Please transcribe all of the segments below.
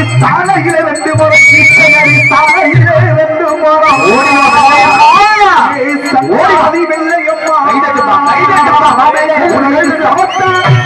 ரெண்டு முறை கிருஷ்ணகிரி சாலையிலே ரெண்டு முறை ஓடி கைதட்டுப்பா, மாமேலே. உனக்கு சமத்தானே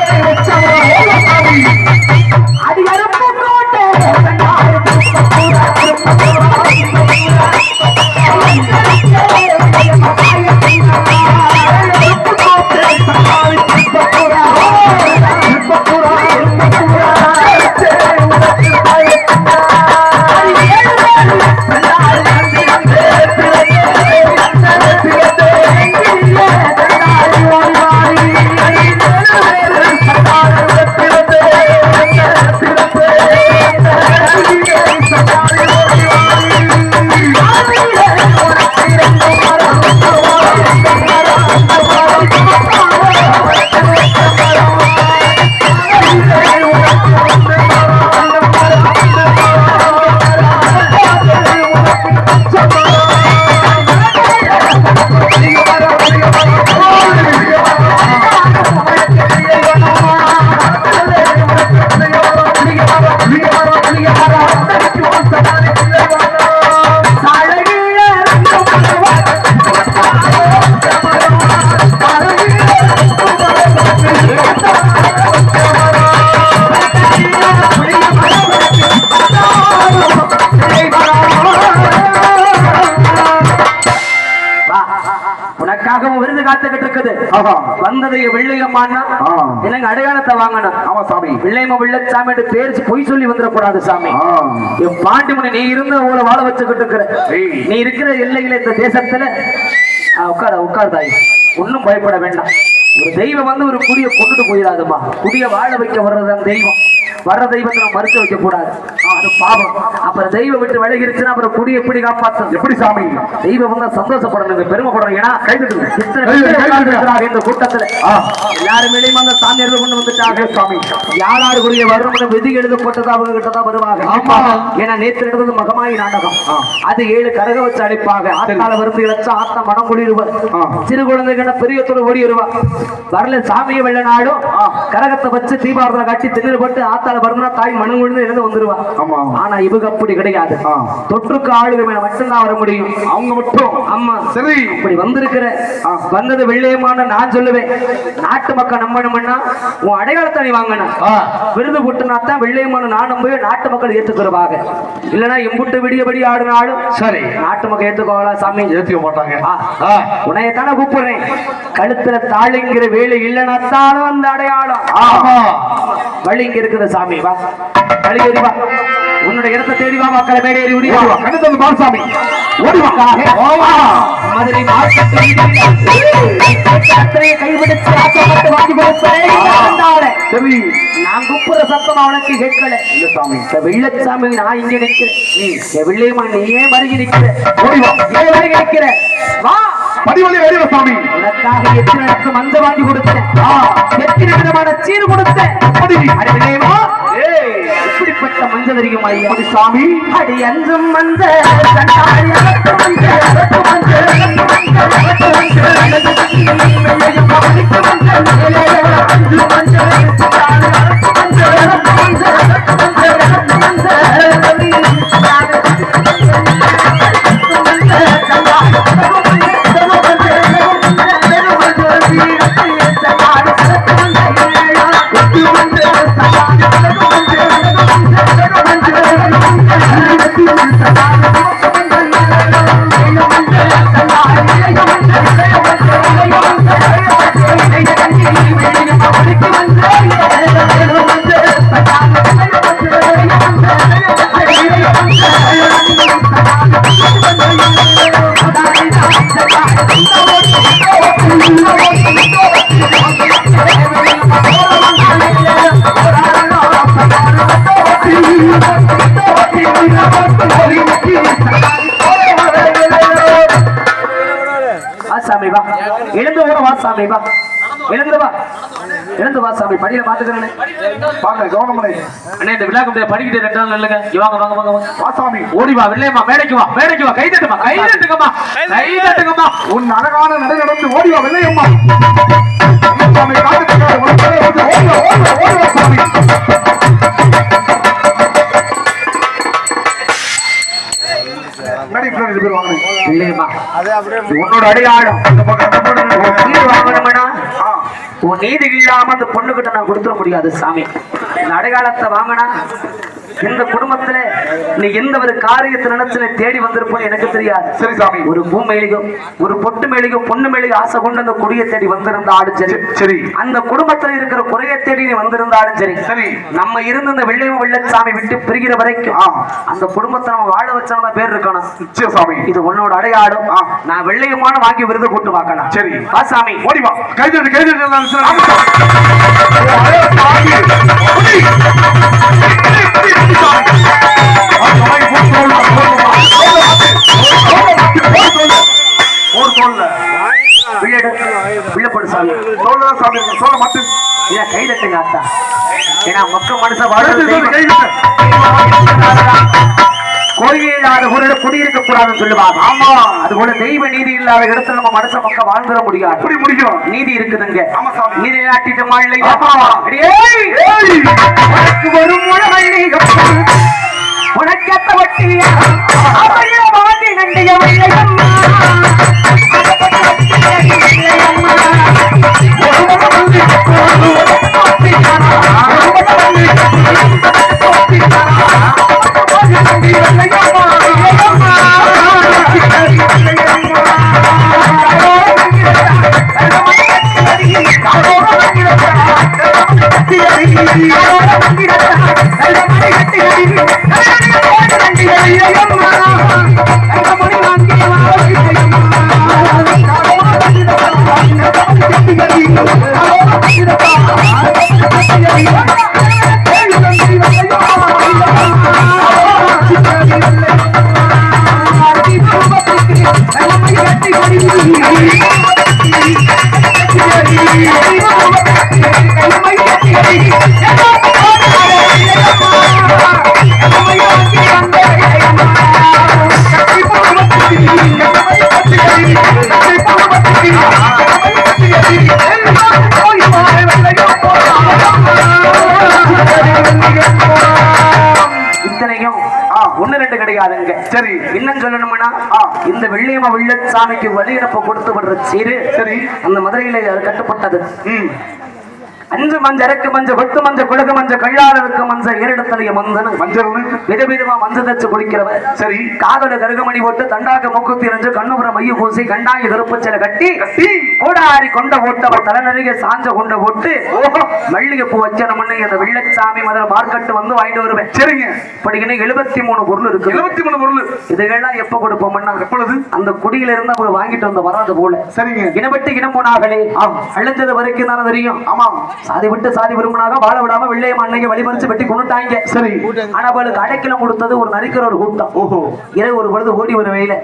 வந்ததை வெள்ளையம்மான்னா. எனக்கு அடையாளத்தை வாங்கணும்? ஆமா சாமி. வெள்ளையம்மா வெள்ளச்சாமி பேர் பொய் சொல்லி வந்துடக்கூடாது சாமி. என் பாண்டிமணி நீ இருந்த ஊரை வாழ வச்சுக்கிட்டு இருக்கிற. நீ இருக்கிற எல்லையில இந்த தேசத்துல உட்கார உட்கார் தாய். ஒன்னும் பயப்பட வேண்டாம். ஒரு தெய்வம் வந்து ஒரு குடிய கொண்டுட்டு போயிடாதுமா குடிய வாழ வைக்க வர்றது அந்த தெய்வம். வர்ற தெய்வத்தை நம்ம மறுக்க வைக்க கூடாது அது பாவம். அப்புறம் தெய்வம் விட்டு விலகிருச்சுன்னா அப்புறம் குடி எப்படி காப்பாற்றும் எப்படி சாமி? தெய்வம் வந்து சந்தோஷப்படணும் பெருமைப்படணும். ஏன்னா. உட்கார்ந்திருக்கிறாங்க இந்த கூட்டத்துல. எல்லாரும் மேலேயும் அந்த சாமி எழுத கொண்டு வந்துட்டாங்க. சாமி. யார் யாருக்குரிய வரும்னு விதி எழுதப்பட்டது அவங்க கிட்ட தான் வருவாங்க. ஆமா. ஏன்னா நேற்று நடந்தது மகமாயி நாடகம். அது ஏழு கரக வச்சு அடிப்பாங்க. ஆத்தால விருந்து இழைச்சு ஆத்தா மனம் குளிருவர். ஆ. சிறு குழந்தைகள் பெரியத்தோடு ஓடி வருவா வரல சாமியை வெள்ள நாடும். கரகத்தை வச்சு தீபாரதனை கட்டி திண்ணு போட்டு ஆத்தால வருந்தா தாய் மனம் குளிர்ந்து எழுந்து வந்துருவா. ஆமா ஆனா இவங்க அப்படி கிடையாது. தொற்றுக்கு ஆளுக மட்டும்தான் வர முடியும். அவங்க மட்டும். ஆமா. சரி. அப்படி வந்திருக்கிற. வந்தது வெள்ளையமான நான் சொல்லுவேன். நாட்டு மக்கள் நம்பணும்னா உன் அடையாளத்தை நீ வாங்கணும் ஆ. விருது போட்டுனா தான் வெள்ளையமான நான் நம்பவே நாட்டு மக்கள் ஏத்துக்கிறவாங்க இல்லைன்னா எம்புட்டு விடியபடி ஆடுனாலும் சரி. நாட்டு மக்கள் ஏத்துக்கோங்களா சாமி? ஏத்திக்க மாட்டாங்க. ஆ. உன்னையத்தானே கூப்பிடுறேன். கழுத்துல தாளிங்கிற வேலை இல்லைன்னா அந்த அடையாளம். வழி இங்க இருக்குது. சாமி வா. வழி ஏறி வா. உன்னோட இடத்தை தேடி வா மக்களை மேடை ஏறி ஓடி வா. கண்ணு பாலசாமி. ஓடி வா. ஓவா. மதுரை மாவட்டத்தில் சரி நான் குப்புற சத்தம் அவனுக்கு கேட்கல இல்ல சாமி வெள்ளச்சாமி நான் இங்க நிக்கிறேன் இந்த வெள்ளையம்மா நீ ஏன் வருகி நிக்கிற ஏன் வருகி நிக்கிற வா படிவழி ஏறிவா சாமி உனக்காக எத்தனை இடத்து மஞ்ச வாங்கி கொடுத்தேன் எத்தனை விதமான சீர் கொடுத்தேன் ஏய் இப்படிப்பட்ட மஞ்ச தெரியுமா ஐயா சாமி அடி அகத்து மஞ்ச சாமி வா. எழுந்து வா. எழுந்து வா சாமி. படியில பாத்துக்கிறேன் பாக்க கவனமனை அண்ணே இந்த விழா கம்பெனி படிக்கிட்டு ரெண்டு நாள் இல்லைங்க. வாங்க வாங்க வாங்க வா சாமி. ஓடி வா வெள்ளையம்மா மேடைக்கு வா மேடைக்கு வா. கை தட்டுமா கை தட்டுங்கம்மா. கை தட்டுங்கம்மா. உன் அழகான நடை நடந்து ஓடி வா வெள்ளையம்மா சாமி காத்துட்டு ஓடி வா, ஓடி வா சாமி. ட்ராக்டர் ரெண்டு பேர் வாங்கணும் இல்லையம்மா உன்னோட அடி ஆழம். வாங்கணும்னா உன் நீதி இல்லாம அந்த பொண்ணுகிட்ட நான் கொடுத்துட முடியாது சாமி. இந்த அடைகாலத்தை வாங்கினா இந்த குடும்பத்துல நீ எந்த ஒரு காரியத்தை நினைச்சு தேடி வந்திருப்போன்னு எனக்கு தெரியாது. சரி சாமி. ஒரு பூ மேலிகம் ஒரு பொட்டு மேலிகம் பொண்ணு மேலிகம் ஆசை கொண்டு அந்த குடியை தேடி வந்திருந்தாலும் சரி. சரி அந்த குடும்பத்துல இருக்கிற குறைய தேடி நீ வந்திருந்தாலும் சரி. சரி. நம்ம இருந்து இந்த வெள்ளையும் வெள்ளச்சாமி விட்டு பிரிகிற வரைக்கும் ஆ. அந்த குடும்பத்தை நம்ம வாழ வச்சவங்க பேர் இருக்கணும். சாமி. இது உன்னோட அடையாளம். ஆ. நான் வெள்ளையமான வாங்கி விருது கூட்டு பார்க்கலாம் சரி. வா சாமி. ஓடி வா. கை தட்டு கை தட்டு எல்லாம் சில நிமிஷம். ஓ, அடே சாமி. ஓடி. ஓடி, ஓடி, கை அத்தா ஏன்னா மொக்க மனுஷன் கை வாழ்றது தட்டு, தெய்வம். கை தட்டு. கோயில் இல்லாத ஊரில் குடியிருக்க கூடாதுன்னு சொல்லுவாங்க ஆமா. அது போல தெய்வ நீதி இல்லாத இடத்துல நம்ம மனுஷ மக்கள் வாழ்ந்துட முடியாது எப்படி முடியும் நீதி இருக்குதுங்க. நீதி உனக்கு ஒரு முழவள்ளிகம் உனக்கேத்த வட்டியா நண்டிய வெள்ளையம்மா கிடையாதுங்க சரி. இன்னும் சொல்லணும்னா. இந்த வெள்ளியம்ம வெள்ளச்சாமிக்கு வழியிறப்ப கொடுத்து விடுற சீரு சரி. அந்த மதுரையில கட்டப்பட்டது. அஞ்சு மஞ்ச இறக்கு மஞ்ச கொத்து மஞ்ச குலக மஞ்ச கள்ளாளருக்கு மஞ்ச ஏரிடத்தலைய மந்தன மஞ்சள்னு விதவிதமா மஞ்ச தச்சு குடிக்கிறவ சரி காதோட கருகமணி போட்டு தண்டாக்க மூக்குத்தி இறஞ்சு கண்ணுபுற மைய பூசி கண்டாங்கி கருப்பச்சல கட்டி கட்டி. கோடாரி கொண்ட போட்டு அவர் தலைநருகே சாஞ்ச கொண்ட போட்டு மல்லிகை பூ வச்சனம்னு அந்த வெள்ளச்சாமி மதுரை மார்க்கெட் வந்து வாங்கிட்டு வருவேன். சரிங்க. இப்படின்னு எழுபத்தி மூணு பொருள் இருக்கு எழுபத்தி மூணு பொருள். இதுகள்லாம் எப்ப கொடுப்போம்னா எப்பொழுது? அந்த குடியில இருந்து அவங்க வாங்கிட்டு வந்த வராது போல. சரிங்க. இனப்பட்டு இனம் போனார்களே அழிஞ்சது வரைக்கும் தானே தெரியும். ஆமா சாதி விட்டு சாதி விரும்பினாக வாழ விடாம வெள்ளைய மண்ணைக்கு வழிமறிச்சு வெட்டி கொண்டுட்டாங்க. சரி. ஆனா அவளுக்கு அடைக்கலம் கொடுத்தது ஒரு நரிக்கிற ஒரு கூட்டம். ஓஹோ. இரவு ஒரு பொழுது ஓடி ஒரு வெயில.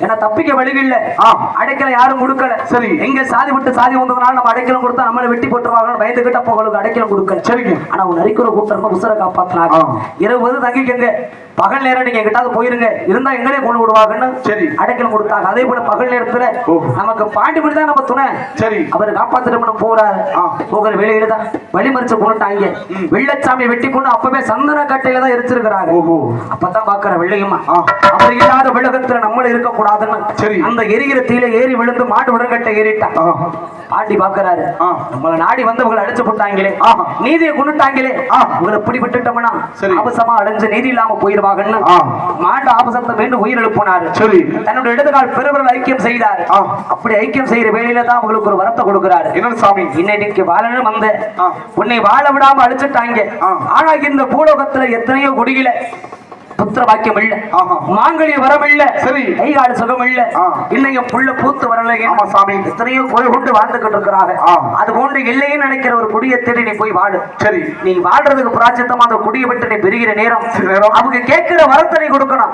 ஏன்னா தப்பிக்க வழி இல்ல ஆ. அடைக்கலம் யாரும் கொடுக்கல. சரி. எங்க சாதி விட்டு சாதி வந்ததுனால நம்ம அடைக்கலம் கொடுத்தா நம்மளை வெட்டி போட்டுருவாங்க பயந்துகிட்ட அவங்களுக்கு அடைக்கலம் கொடுக்கல. சரிங்க. ஆனா ஒரு நரிக்கிற கூட்டம் உசுரை காப்பாத்தினாங்க. இரவு வந்து தங்கிக்கங்க. பகல் நேரம் நீங்க எங்கிட்டாவது போயிருங்க. இருந்தா எங்களே கொண்டு விடுவாங்கன்னு சரி. அடைக்கலம் கொடுத்தாங்க. அதே போல பகல் நேரத்துல. நமக்கு பாண்டிபடி தான் நம்ம துணை. சரி. அவர் காப்பாத்திட்டு போறாரு. போகிற தான் வழிமறிச்சு கொண்டுட்டாங்க வெள்ளச்சாமி வெட்டி கொண்டு அப்பவே சந்தன கட்டையில தான் எரிச்சிருக்கிறாங்க அப்பதான் பாக்குற வெள்ளையம்மா. அப்படி இல்லாத விலகத்துல நம்மள இருக்க கூடாதுன்னு சரி. அந்த எரிகிற தீல ஏறி விழுந்து மாட்டு உடன்கட்டை ஏறிட்டான் ஆ பாண்டி பாக்குறாரு. நம்மள நாடி வந்தவங்களை அடிச்சு போட்டாங்களே. நீதியை கொண்டுட்டாங்களே ஆ. உங்களை பிடி விட்டுட்டோம்னா. ஆபசமா அடைஞ்சு நீதி இல்லாம போயிருவாங்கன்னு. மாட்டு ஆபசத்தை மீண்டும் உயிர் எழுப்பினாரு சரி தன்னுடைய இடது கால் பெருவிரல் ஐக்கியம் செய்தார். அப்படி ஐக்கியம் செய்யற வேலையில தான் அவங்களுக்கு ஒரு வரத்தை கொடுக்கிறாரு என்னன்னு சாமி இன்னைக்கு வாழணும் வந்த. உன்னை வாழ விடாம அழிச்சிட்டாங்க. ஆனா இந்த பூலோகத்துல எத்தனையோ குடியில புத்திர பாக்கியம் இல்ல. மாங்கல்ய வரம் இல்ல சரி. கை கால் சுகம் இல்ல ஆ. இன்னையும் புள்ள பூத்து வரல ஆமா சாமி எத்தனையோ குறை கொண்டு வாழ்ந்துகிட்டு இருக்கிறாங்க. அது போன்று இல்லைன்னு நினைக்கிற ஒரு குடியை தேடி நீ போய் வாழு சரி நீ வாழ்றதுக்கு பிராச்சித்தமா அந்த குடியை விட்டு நீ பெறுகிற நேரம். அவங்க கேட்கிற வரத்தை நீ கொடுக்கணும்.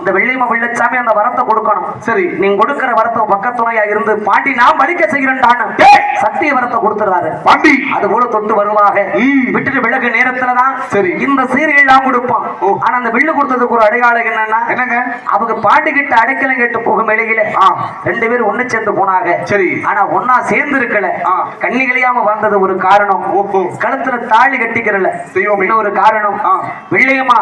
இந்த வெள்ளையம்மா வெள்ளச்சாமி அந்த வரத்தை கொடுக்கணும் சரி நீ கொடுக்கிற வரத்தை பக்கத்துணையா இருந்து பாண்டி நான் படிக்க செய்கிறேன்டான்னு சத்திய வரத்தை கொடுத்துறாரு பாண்டி அது போல தொட்டு வருவாக ம். விட்டுட்டு விலகு நேரத்துலதான் சரி. இந்த சீரியெல்லாம் கொடுப்பான். ஆனா அந்த வில்லு கொடுத்தது சொல்றதுக்கு ஒரு அடையாளம் என்னன்னா என்னங்க அவங்க பாட்டு கிட்ட அடைக்கலம் கேட்டு போகும் வேலையில. ரெண்டு பேரும் ஒண்ணு சேர்ந்து போனாங்க சரி. ஆனா ஒன்னா சேர்ந்து இருக்கல. கண்ணிகளையாம வந்தது ஒரு காரணம். கழுத்துல தாலி கட்டிக்கிறல. இன்னொரு காரணம். வெள்ளையம்மா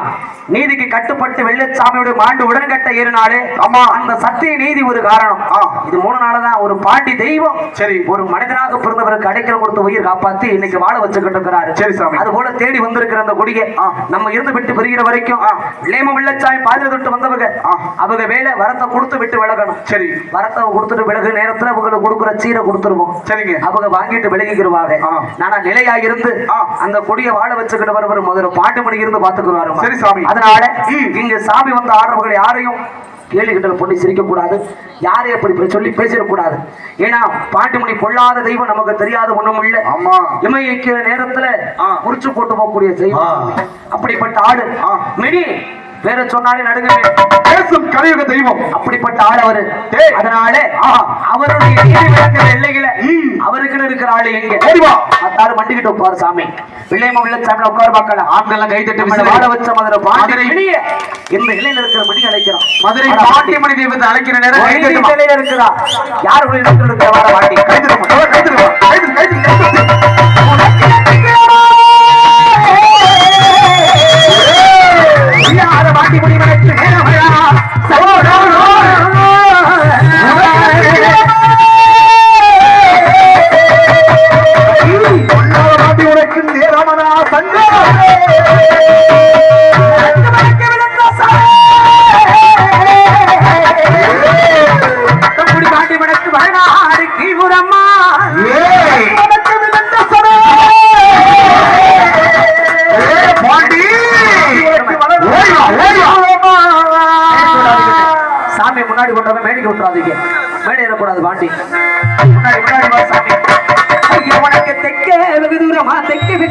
நீதிக்கு கட்டுப்பட்டு வெள்ளச்சாமியோட மாண்டு உடன்கட்ட ஏறினாலே ஆமா. அந்த சத்திய நீதி ஒரு காரணம். இது மூணு நாளதான் ஒரு பாண்டி தெய்வம் சரி. ஒரு மனிதனாக பிறந்தவருக்கு அடைக்கலம் கொடுத்து உயிர் காப்பாத்தி இன்னைக்கு வாழ வச்சுக்கிட்டு இருக்கிறாரு சரி, சாமி. அது போல தேடி வந்திருக்கிற அந்த கொடியை. நம்ம இருந்து விட்டு பிரிகிற வரைக்கும் வெள்ளையம்மா வெள்ளச்சாமி பாதிரி தொட்டு வந்தவங்க. அவங்க வேலை வரத்தை கொடுத்து விட்டு விலகணும் சரி வரத்தை கொடுத்துட்டு விலகு நேரத்துல அவங்களுக்கு கொடுக்குற சீரை கொடுத்துருவோம் சரிங்க அவங்க வாங்கிட்டு விலகிக்கிருவாங்க ஆ. நானா நிலையா இருந்து. அந்த கொடியை வாழ வச்சுக்கிட்டு வரவர் முதல்ல பாட்டு மணி இருந்து பாத்துக்குருவாரு சரி, சாமி. அதனால. இங்க சாமி வந்து ஆடுறவர்கள் யாரையும் கேள்விகிட்ட பொண்ணி சிரிக்க கூடாது யாரையும் அப்படி சொல்லி பேசிடக்கூடாது ஏன்னா பாட்டுமணி பொல்லாத தெய்வம் நமக்கு தெரியாத ஒண்ணும் இல்ல ஆமா இமயக்கிற நேரத்துல. குறிச்சு போட்டு போகக்கூடிய தெய்வம். அப்படிப்பட்ட ஆடு. மினி பேர சொன்னாலே நடுங்கவே பேசும் கலியுக தெய்வம். அப்படிப்பட்ட ஆள் அவரு. அதனால. அவருடைய நீதி விளக்கிற எல்லைகளை ம். அவருக்குன்னு இருக்கிற ஆளு எங்க வா. அத்தாரு மண்டிக்கிட்டு உட்காரு சாமி. பிள்ளையம்மா உள்ள சாமி உட்காரு பார்க்கல. ஆண்கள்லாம் கை தட்டி வாழ வச்ச மதுரை பாண்டி மதுரை. வெளிய. இந்த இலையில இருக்கிற மணி அழைக்கிறோம். மதுரை அட பாண்டி. பாட்டியமணி தெய்வத்தை அழைக்கிற நேரம் கை ஒரே தட்டுமா? இலையில இருக்கிறா. யார் உள்ள இருக்கிற கை தட்டு கை தட்டு கை தட்டு.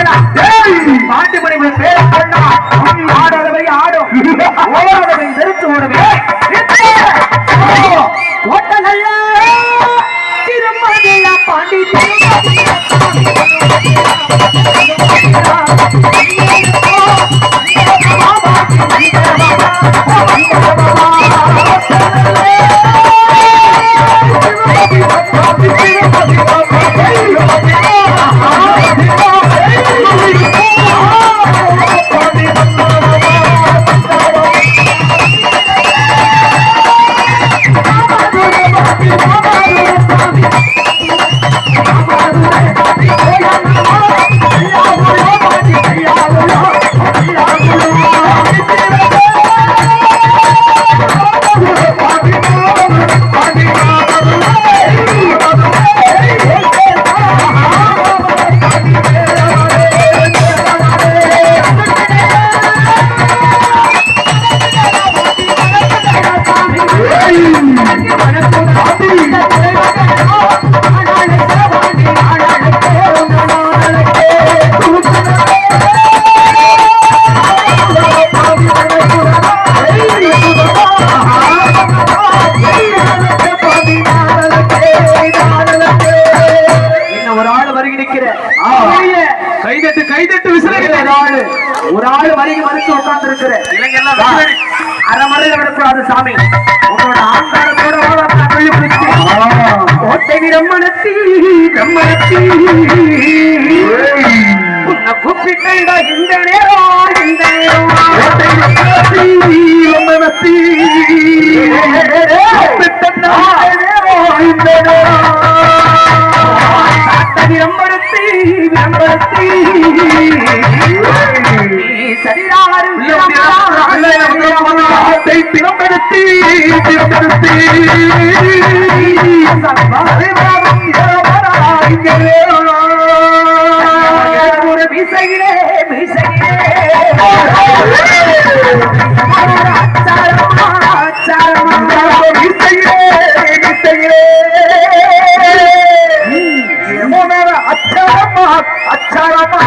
கட்டி வரைக்கலாம் பாட்டு மணி பேர ஆடாதவை ஆடும். ஓடாதவை வெறுத்து ஓடுவே ஓட்டங்கள்ல! உன்னை கூப்பிட்டா இந்த நேரம் இந்த நேரம் சாத்தடி பிரம்மணத்தி பிரம்மணத்தி நீ சரியாரு திறம்படுத்தி திறம்படுத்தி. சம்பா ஒரு மீசையிலே மீசையிலே ஒரு அச்சாரமா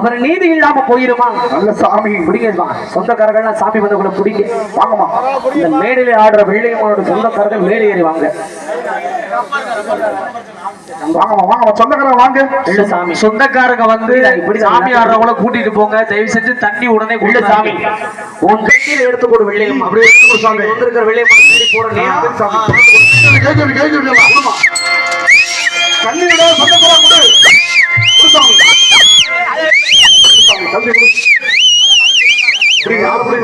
அவர் நீதி இல்லாம போயிருமா? நல்ல சாமி பிடிங்கம்மா சொந்தக்காரர்கள்லாம் சாமி வந்து கூட பிடிக்க வாங்கம்மா. இந்த மேடையில ஆடுற வெள்ளையம்மனோட சொந்தக்காரர்கள் ஏறி வாங்க. வாங்கம்மா வாங்கம்மா. சொந்தக்காரங்க வாங்க. இல்ல சாமி. சொந்தக்காரங்க வந்து இப்படி சாமி ஆடுறவங்கள கூட்டிட்டு போங்க. தயவு செஞ்சு தண்ணி உடனே கொடுங்க சாமி. உன் கையில எடுத்து கொடு வெள்ளையம் அப்படியே எடுத்து கொடு சாமி. வந்திருக்கிற வெள்ளையம்மன் தேடி போற நேரம் சாமி. கேஜி கேஜி வாங்கம்மா. தண்ணி விட சொந்தக்காரங்க கொடு சாமி. அப்படி அப்படி